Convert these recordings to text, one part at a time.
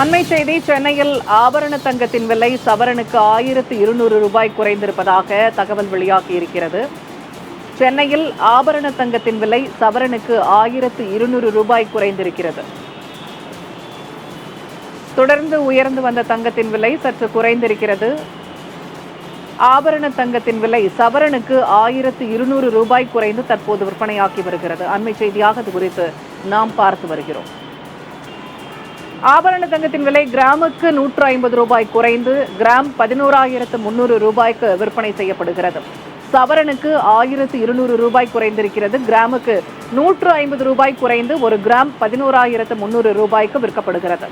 அண்மை செய்தி சென்னையில் ஆபரண தங்கத்தின் விலை சவரனுக்கு ஆயிரத்து இருநூறு ரூபாய் குறைந்திருப்பதாக தகவல் வெளியாகி இருக்கிறது. சென்னையில் ஆபரண தங்கத்தின் விலை சவரனுக்கு ஆயிரத்து இருநூறு ரூபாய் குறைந்திருக்கிறது. தொடர்ந்து உயர்ந்து வந்த தங்கத்தின் விலை சற்று குறைந்திருக்கிறது. ஆபரண தங்கத்தின் விலை சவரனுக்கு ஆயிரத்து இருநூறு ரூபாய் குறைந்து தற்போது விற்பனையாகி வருகிறது. அண்மை செய்தியாக இது குறித்து நாம் பார்த்து வருகிறோம். ஆபரண தங்கத்தின் விலை கிராமுக்கு நூற்று ஐம்பது ரூபாய் குறைந்து கிராம் பதினோராயிரத்து முன்னூறு ரூபாய்க்கு விற்பனை செய்யப்படுகிறது. சவரனுக்கு ஆயிரத்து இருநூறு ரூபாய் குறைந்திருக்கிறது. கிராமுக்கு நூற்று ஐம்பது ரூபாய் குறைந்து ஒரு கிராம் பதினோராயிரத்து முன்னூறு ரூபாய்க்கு விற்கப்படுகிறது.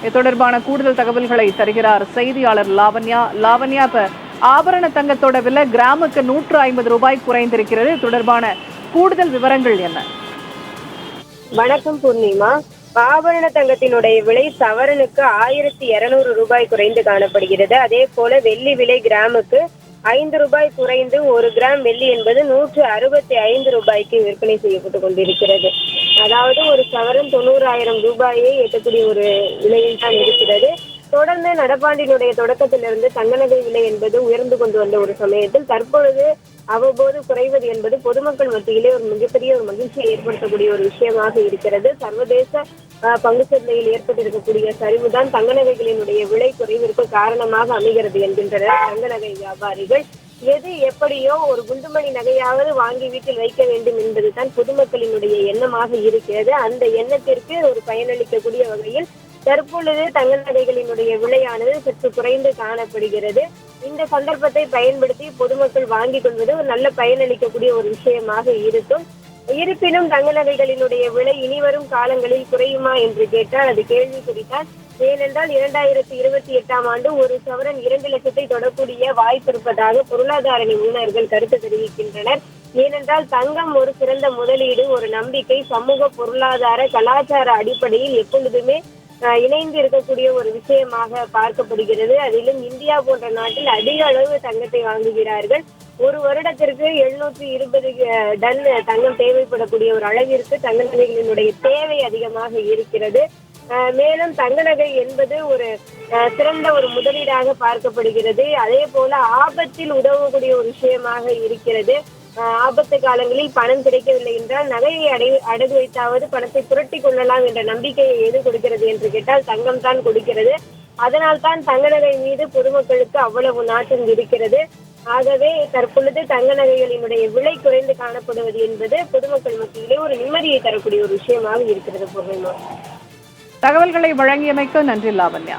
இது தொடர்பான கூடுதல் தகவல்களை தருகிறார் செய்தியாளர் லாவண்யா. லாவண்யா இப்ப ஆபரண தங்கத்தோட விலை கிராமுக்கு நூற்று ஐம்பது ரூபாய் குறைந்திருக்கிறது. தொடர்பான கூடுதல் விவரங்கள் என்ன? வணக்கம் பூர்ணிமா. ஆபரண தங்கத்தினுடைய விலை சவரனுக்கு ஆயிரத்தி இருநூறு ரூபாய் குறைந்து காணப்படுகிறது. அதே போல வெள்ளி விலை கிராமுக்கு ஐந்து ரூபாய் குறைந்து ஒரு கிராம் வெள்ளி என்பது நூற்று அறுபத்தி ஐந்து ரூபாய்க்கு விற்பனை செய்யப்பட்டு கொண்டிருக்கிறது. அதாவது ஒரு சவரன் தொண்ணூறாயிரம் ரூபாயை எட்டக்கூடிய ஒரு விலையில் தான் இருக்கிறது. தொடர்ந்து நடப்பாண்டினுடைய தொடக்கத்திலிருந்து தங்கநகை விலை என்பது உயர்ந்து கொண்டு வந்த ஒரு சமயத்தில் தற்பொழுது அவ்வப்போது குறைவது என்பது பொதுமக்கள் மத்தியிலே ஒரு மிகப்பெரிய ஒரு மகிழ்ச்சியை ஏற்படுத்தக்கூடிய ஒரு விஷயமாக இருக்கிறது. சர்வதேச பங்கு சந்தையில் ஏற்பட்டிருக்கக்கூடிய சரிவுதான் தங்க நகைகளினுடைய விலை குறைவிற்கு காரணமாக அமைகிறது என்கின்றனர் தங்க நகை வியாபாரிகள். எது எப்படியோ ஒரு குண்டுமணி நகையாவது வாங்கி வீட்டில் வைக்க வேண்டும் என்பதுதான் பொதுமக்களினுடைய எண்ணமாக இருக்கிறது. அந்த எண்ணத்திற்கு ஒரு பயனளிக்கக்கூடிய வகையில் தற்பொழுது தங்க நகைகளினுடைய விலையானது சற்று குறைந்து காணப்படுகிறது. இந்த சந்தர்ப்பத்தை பயன்படுத்தி பொதுமக்கள் வாங்கிக் கொள்வது ஒரு நல்ல பயனளிக்கக்கூடிய ஒரு விஷயமாக இருக்கும். இருப்பினும் தங்க நகைகளினுடைய விலை இனிவரும் காலங்களில் குறையுமா என்று கேட்டால் அது கேள்வி குறித்தார் ஏனென்றால் இரண்டாயிரத்தி இருபத்தி எட்டாம் ஆண்டு ஒரு சவரன் இரண்டு லட்சத்தை தொடக்கூடிய வாய்ப்பு இருப்பதாக பொருளாதார நிபுணர்கள் கருத்து தெரிவிக்கின்றனர். ஏனென்றால் தங்கம் ஒரு சிறந்த முதலீடு ஒரு நம்பிக்கை சமூக பொருளாதார கலாச்சார அடிப்படையில் எப்பொழுதுமே இணைந்து இருக்கக்கூடிய ஒரு விஷயமாக பார்க்கப்படுகிறது. அதிலும் இந்தியா போன்ற நாட்டில் அதிக அளவு தங்கத்தை வாங்குகிறார்கள். ஒரு வருடத்திற்கு எழுநூற்றி இருபது டன் தங்கம் தேவைப்படக்கூடிய ஒரு அளவிற்கு தங்க நகைகளினுடைய தேவை அதிகமாக இருக்கிறது. மேலும் தங்க நகை என்பது ஒரு அஹ், சிறந்த ஒரு முதலீடாக பார்க்கப்படுகிறது. அதே போல ஆபத்தில் உதவக்கூடிய ஒரு விஷயமாக இருக்கிறது. ஆபத்து காலங்களில் பணம் கிடைக்கவில்லை என்றால் நகையை அடை அடகு வைத்தாவது பணத்தை புரட்டி கொள்ளலாம் என்ற நம்பிக்கையை எது கொடுக்கிறது என்று கேட்டால் தங்கம் தான் கொடுக்கிறது. அதனால் தான் தங்க நகை மீது பொதுமக்களுக்கு அவ்வளவு நாட்டம் இருக்கிறது. ஆகவே தற்பொழுது தங்க நகைகளினுடைய விலை குறைந்து காணப்படுவது என்பது பொதுமக்கள் மத்தியிலே ஒரு நிம்மதியை தரக்கூடிய ஒரு விஷயமாக இருக்கிறது பூர்ணிமா தகவல்களை வழங்கியமைக்கு நன்றி லாவண்யா.